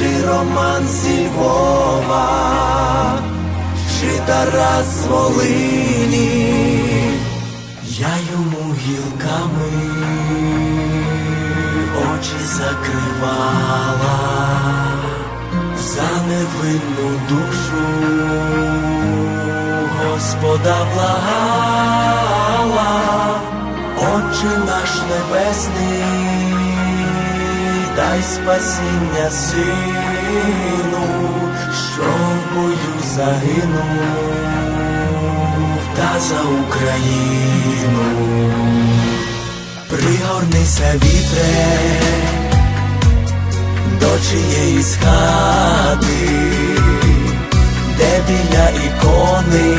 чи роман зі Львова, чи Тарас Волині, я йому гілками очі закривала. За невинну душу, Господа благала, Отче наш небесний дай спасіння сину, що в бою загинув, та за Україну, пригорнися вітре до чиєїсь хати, де біля ікони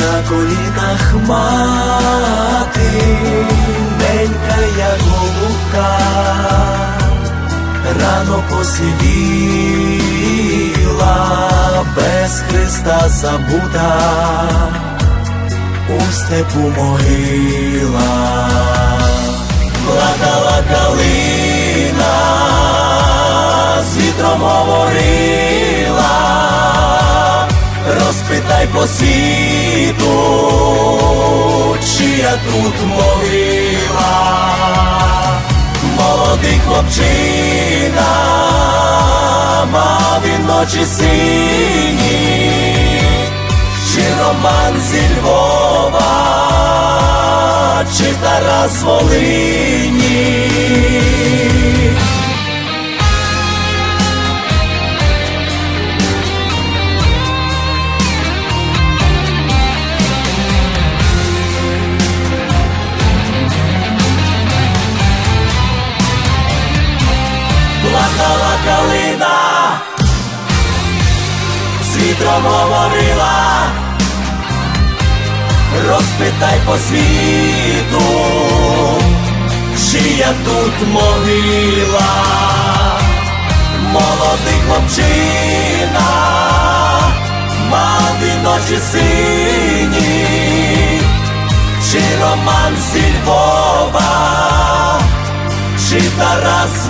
на колінах мати, голубка, рано посивіла, без Христа забута, у степу могила, плакала калина, з вітром говорила розпитай по світу, чия тут могила, молодий хлопчина, мав він ночі сині, чи роман зі Львова, чи Тарас Волині. Вітром говорила, розпитай по світу, чия тут могила, молодий хлопчина, мав і ночі сині, чи роман зі Львова чи Тарас з